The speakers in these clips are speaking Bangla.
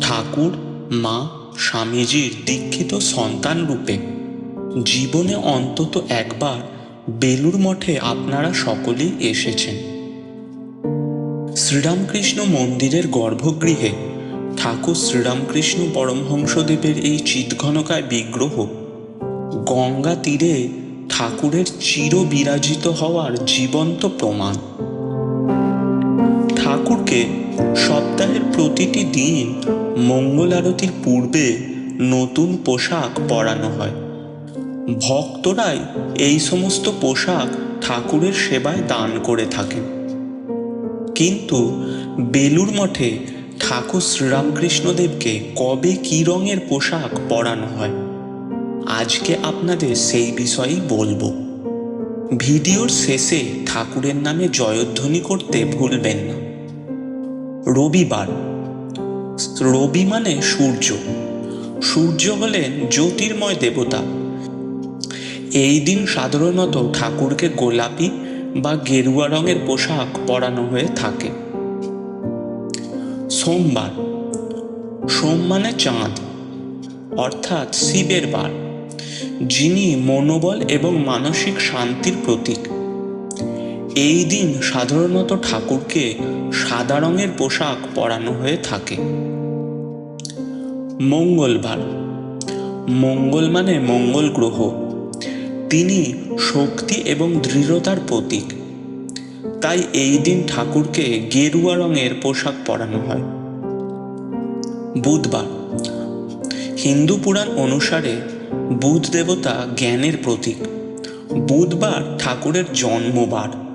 ঠাকুর, মা, স্বামীজির দীক্ষিত সন্তান রূপে। জীবনে অন্তত একবার বেলুর মঠে আপনারা সকলেই এসেছেন। শ্রীরামকৃষ্ণ মন্দিরের গর্ভগৃহে ঠাকুর শ্রীরামকৃষ্ণ পরমহংসদেবের এই চিৎঘনকায় বিগ্রহ। গঙ্গা তীরে ঠাকুরের চির বিরাজিত হওয়ার জীবন্ত প্রমাণ। ঠাকুরকে সপ্তাহের প্রতিটি দিন মঙ্গল আরতির পূর্বে নতুন পোশাক পরানো হয়। ভক্তরাই এই সমস্ত পোশাক ঠাকুরের সেবায় দান করে থাকেন। কিন্তু বেলুর মঠে ঠাকুর শ্রীরামকৃষ্ণদেবকে কবে কি রঙের পোশাক পরানো হয়, আজকে আপনাদের সেই বিষয়েই বলব। ভিডিওর শেষে ঠাকুরের নামে জয়ধ্বনি করতে ভুলবেন না। রবিবার। রবি মানে সূর্য। সূর্য হলেন জ্যোতির্ময় দেবতা। এই দিন সাধারণত ঠাকুরকে গোলাপি বা গেরুয়া রঙের পোশাক পরানো হয়ে থাকে। সোমবার। সোম মানে চাঁদ, অর্থাৎ শিবের বার, যিনি মনোবল এবং মানসিক শান্তির প্রতীক। এই দিন সাধারণত ঠাকুরকে সাদা রঙের পোশাক পরানো হয়ে থাকে। মঙ্গলবার। মঙ্গল মানে মঙ্গল গ্রহ। তিনি শক্তি এবং দৃঢ়তার প্রতীক। তাই এই দিন ঠাকুরকে গেরুয়া রঙের পোশাক পরানো হয়। বুধবার। হিন্দু পুরাণ অনুসারে বুধ দেবতা জ্ঞানের প্রতীক। বুধবার ঠাকুরের জন্মবার।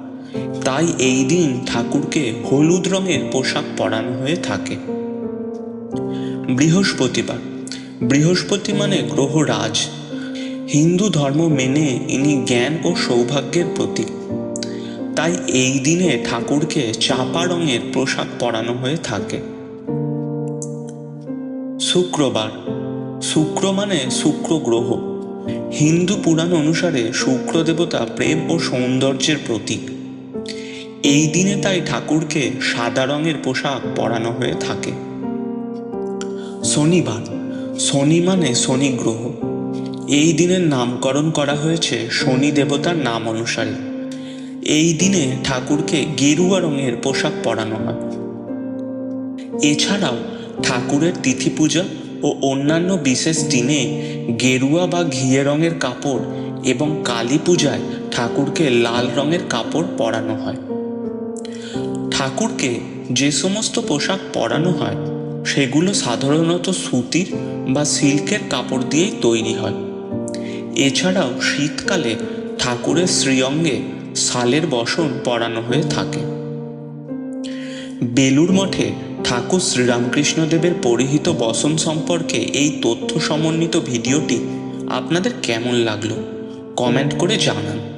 তাই এই দিন ঠাকুরকে হলুদ রঙের পোশাক পরানো হয়ে থাকে। বৃহস্পতিবার। বৃহস্পতি মানে গ্রহরাজ হিন্দু ধর্ম মেনে ইনি জ্ঞান ও সৌভাগ্যের প্রতীক। তাই এই দিনে ঠাকুরকে চাপা রঙের পোশাক পরানো হয়ে থাকে। শুক্রবার। শুক্র মানে শুক্র গ্রহ। হিন্দু পুরাণ অনুসারে শুক্র দেবতা প্রেম ও সৌন্দর্যের প্রতীক। এই দিনে তাই ঠাকুরকে সাদা রঙের পোশাক পরানো হয়ে থাকে। শনিবার, শনি মানে শনি গ্রহ। এই দিনের নামকরণ করা হয়েছে শনি দেবতার নাম অনুসারে। এই দিনে ঠাকুরকে গেরুয়া রঙের পোশাক পরানো হয়। এছাড়াও ঠাকুরের তিথি পূজা ও অন্যান্য বিশেষ দিনে গেরুয়া বা ঘিয়ে রঙের কাপড় এবং কালী পূজায় ঠাকুরকে লাল রঙের কাপড় পরানো হয়। ঠাকুরকে যে সমস্ত পোশাক পরানো হয়, সেগুলো সাধারণত সুতির বা সিল্কের কাপড় দিয়েই তৈরি হয়। এছাড়াও শীতকালে ঠাকুরের শ্রীঅঙ্গে শালের বসন পরানো হয়ে থাকে। বেলুর মঠে ঠাকুর শ্রীরামকৃষ্ণদেবের পরিহিত বসন সম্পর্কে এই তথ্য সমন্বিত ভিডিওটি আপনাদের কেমন লাগল, কমেন্ট করে জানান।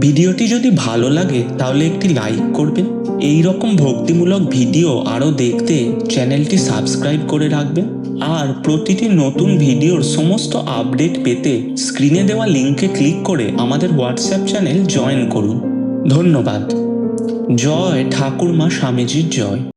ভিডিওটি যদি ভালো লাগে, তাহলে একটি লাইক করবেন। এই রকম ভক্তিমূলক ভিডিও আরও দেখতে চ্যানেলটি সাবস্ক্রাইব করে রাখবেন। আর প্রতিটি নতুন ভিডিওর সমস্ত আপডেট পেতে স্ক্রিনে দেওয়া লিঙ্কে ক্লিক করে আমাদের হোয়াটসঅ্যাপ চ্যানেল জয়েন করুন। ধন্যবাদ। জয় ঠাকুরমা স্বামীজির জয়।